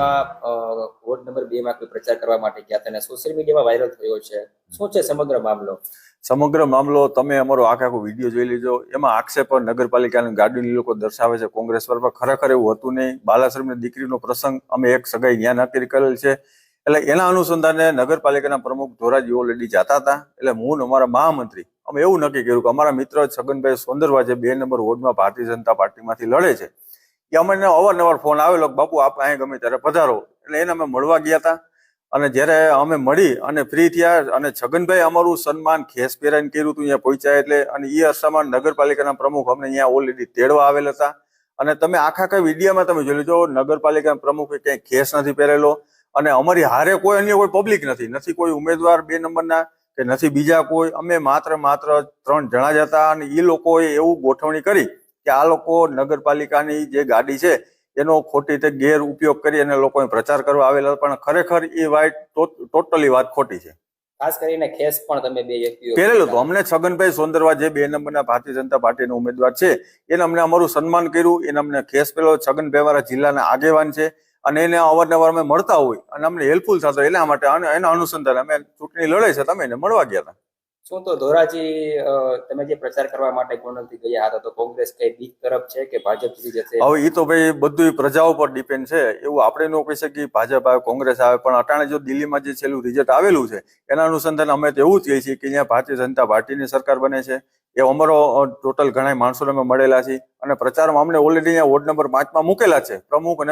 મીડિયામાં કોઈ પ્રચાર કરવા માટે ગયા હતા સોશિયલ મીડિયામાં વાયરલ થયો છે. શું છે સમગ્ર મામલો? સમગ્ર મામલો તમે અમારો આખે આખો વીડિયો જોઈ લીધો એમાં આક્ષેપ નગરપાલિકાની ગાડીની લોકો દર્શાવે છે. કોંગ્રેસ પર ખરેખર એવું હતું નહીં. બાલાશ્રમની દીકરીનો પ્રસંગ અમે એક સગાઈ જ્ઞાન નક્કી કરેલ છે. એટલે એના અનુસંધાને નગરપાલિકાના પ્રમુખ ધોરાજી ઓલરેડી જતા હતા. એટલે હું અમારા મહામંત્રી, અમે એવું નક્કી કર્યું કે અમારા મિત્ર છગનભાઈ સોંદરવા જે બે નંબર વોર્ડમાં ભારતીય જનતા પાર્ટીમાંથી લડે છે. એ અમને અવારનવાર ફોન આવેલો બાપુ, આપ અહીંયા ગમે ત્યારે પધારો. એટલે એને અમે મળવા ગયા હતા અને જ્યારે અમે મળી અને ફ્રી થયા અને છગનભાઈ અમારું સન્માન ખેસ પહેરાઈને કર્યું હતું, અહીંયા પહોંચ્યા એટલે અને એ અરસામાં નગરપાલિકાના પ્રમુખ અમને અહીંયા ઓલરેડી તેડવા આવેલા હતા. અને તમે આખા આખા વિડીયોમાં તમે જોઈ લેજો, નગરપાલિકાના પ્રમુખે ક્યાંય ખેસ નથી પહેરેલો. અને અમારી હારે કોઈ અન્ય કોઈ પબ્લિક નથી. નથી કોઈ ઉમેદવાર બે નંબરના કે નથી બીજા કોઈ. અમે માત્ર માત્ર ત્રણ જણા જ હતા અને એ લોકોએ એવું ગોઠવણી કરી કે આ લોકો નગરપાલિકાની જે ગાડી છે એનો ખોટી રીતે ગેર ઉપયોગ કરી અને લોકોને પ્રચાર કરવા આવેલા પણ ખરેખર એ વાત ટોટલી વાત ખોટી છે. ખાસ કરીને ખેસ પણ તમે બે વ્યક્તિઓ પહેરેલું હતું અમને છગનભાઈ સોંદરવા જે બે નંબરના ભારતીય જનતા પાર્ટીના ઉમેદવાર છે એને અમને અમારું સન્માન કર્યું. એને અમને ખેસ પહેલો છગનભાઈ અમારા જિલ્લાના આગેવાન છે અને એને અવારનવાર અમે મળતા હોય અને અમને હેલ્પફુલ થતો એના માટે એના અનુસંધાન અમે ચૂંટણી લડે છે તમે એને મળવા ગયા હતા. શું તો ધોરાજી તમે જે પ્રચાર કરવા માટે ગોંડલથી ગયા હતા, તો કોંગ્રેસ કઈ બીજ તરફ છે કે ભાજપ જીતી જશે? હવે એ તો ભાઈ બધું પ્રજાઓ પર ડિપેન્ડ છે. એવું આપણે ન કહી શકીએ ભાજપ આવે, કોંગ્રેસ આવે, પણ અટાણે જો દિલ્હીમાં જે છેલ્લું રિઝલ્ટ આવેલું છે, એના અનુસંધાન અમે તો એવું જ કહીએ છીએ કે અહીંયા ભારતીય જનતા પાર્ટીની સરકાર બને છે. એ અમારો ટોટલ ઘણા માણસોને અમે મળેલા છીએ અને પ્રચારમાં અમને ઓલરેડી વોર્ડ નંબર પાંચમાં મૂકેલા છે. પ્રમુખ અને